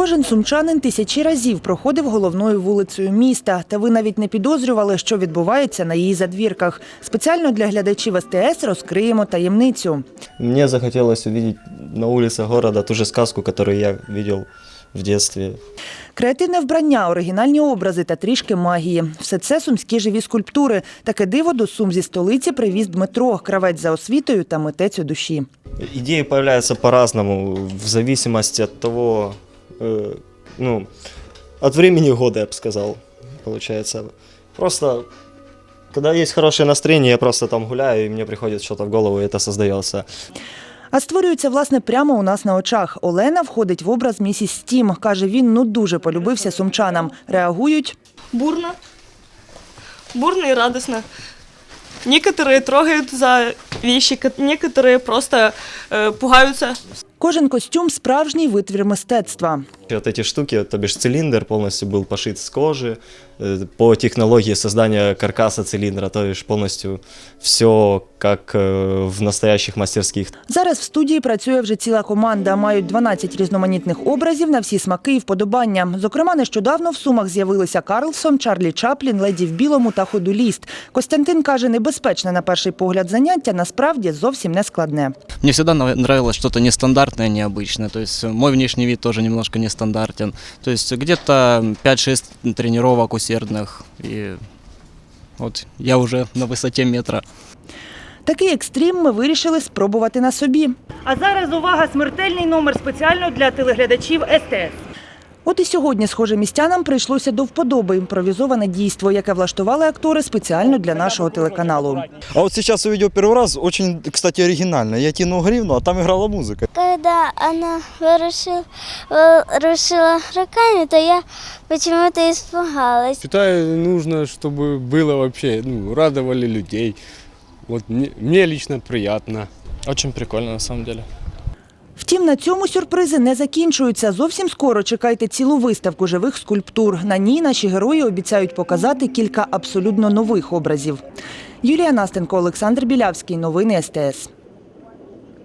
Кожен сумчанин тисячі разів проходив головною вулицею міста, та ви навіть не підозрювали, що відбувається на її задвірках. Спеціально для глядачів СТС розкриємо таємницю. Мне захотелось увидеть на улице города ту же сказку, которую я видел в детстве. Креативне вбрання, оригінальні образи та трішки магії. Все це сумські живі скульптури. Таке диво до сум зі столиці привіз Дмитро, кравець за освітою та митець у душі. Идеи появляются по-разному, в зависимости от того, э, ну, от времени года, я бы сказал, получается. Просто, когда есть хорошее настроение, я просто там гуляю, и мне приходит что-то в голову, и это создается. А створюється, власне, прямо у нас на очах. Олена входить в образ місіс Стім. Каже, він ну дуже полюбився сумчанам. Реагують бурно, бурно и радостно. Некоторые трогают за вещи, ко- некоторые просто э, пугаются. Кожен костюм справжній витвір мистецтва. И вот эти штуки, то бишь цилиндр полностью был пошит с кожи, э, по технологии создания каркаса цилиндра, то бишь полностью все как э, в настоящих мастерских. Зараз в студії працює вже ціла команда. Мають 12 різноманітних образів на всі смаки і вподобання. Зокрема, нещодавно в сумах з'явилися Карлсон, Чарлі Чаплін, леді в білому та ходуліст. Костянтин каже, небезпечне на перший погляд заняття насправді зовсім не складне. Мне всегда нрав- нравилось что-то нестандартное, необычное. То есть э, мой внешний вид тоже немножко нестандартен. То есть где-то 5-6 тренировок усердных. И вот я уже на высоте метра. Такий екстрім ми вирішили спробувати на собі. А зараз увага, смертельний номер спеціально для телеглядачів СТС. От і сьогодні, схоже, містянам прийшлося до вподоби імпровізоване дійство, яке влаштували актори спеціально для нашого телеканалу. А вот сейчас увидел первый раз, очень, кстати, оригинально. Я тянул гривну, а там играла музыка. Когда она вырушила, вырушила руками, то я почему-то испугалась. Считаю, нужно, чтобы было вообще, ну, радовали людей. Вот мне, мне лично приятно. Очень прикольно на самом деле. Втім, на цьому сюрпризи не закінчуються. Зовсім скоро чекайте цілу виставку живих скульптур. На ній наші герої обіцяють показати кілька абсолютно нових образів. Юлія Настенко, Олександр Білявський. Новини СТС.